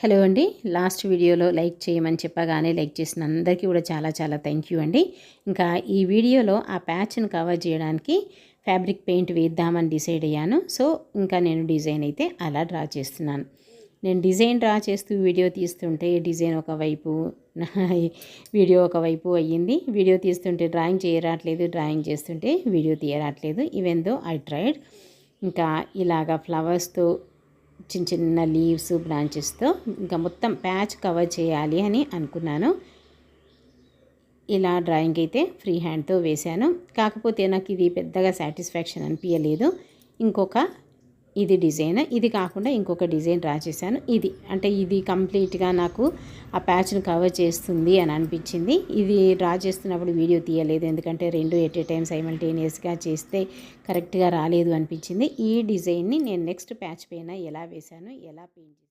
Hello అండి. Last వీడియోలో like చేయమని చెప్పగానే లైక్ చేసిన అందరికీ కూడా చాలా చాలా థ్యాంక్ యూ అండి. ఇంకా ఈ వీడియోలో ఆ ప్యాచ్ని కవర్ చేయడానికి ఫ్యాబ్రిక్ పెయింట్ వేద్దామని డిసైడ్ అయ్యాను. సో ఇంకా నేను డిజైన్ అయితే అలా డ్రా చేస్తున్నాను. నేను డిజైన్ డ్రా చేస్తూ వీడియో తీస్తుంటే డిజైన్ ఒకవైపు వీడియో ఒకవైపు అయ్యింది. వీడియో తీస్తుంటే డ్రాయింగ్ చేయరాట్లేదు డ్రాయింగ్ చేస్తుంటే వీడియో తీయరాట్లేదు. ఈవెన్ దో ఐ ట్రైడ్ ఇంకా ఇలాగా ఫ్లవర్స్తో చిన్న చిన్న లీవ్స్ బ్రాంచెస్తో ఇంకా మొత్తం ప్యాచ్ కవర్ చేయాలి అని అనుకున్నాను. ఇలా డ్రాయింగ్ అయితే ఫ్రీ హ్యాండ్తో వేశాను. కాకపోతే నాకు ఇది పెద్దగా సాటిస్ఫాక్షన్ అనిపించలేదు ఇంకొక ఇది డిజైన్. ఇది కాకుండా ఇంకొక డిజైన్ డ్రా చేశాను. ఇది అంటే ఇది కంప్లీట్గా నాకు ఆ ప్యాచ్ను కవర్ చేస్తుంది అని అనిపించింది. ఇది డ్రా చేస్తున్నప్పుడు వీడియో తీయలేదు. ఎందుకంటే రెండు ఎట్ ఏ టైం సైమల్టేనియస్గా చేస్తే కరెక్ట్గా రాలేదు అనిపించింది. ఈ డిజైన్ని నేను నెక్స్ట్ ప్యాచ్ పైన ఎలా వేశాను ఎలా పెయింట్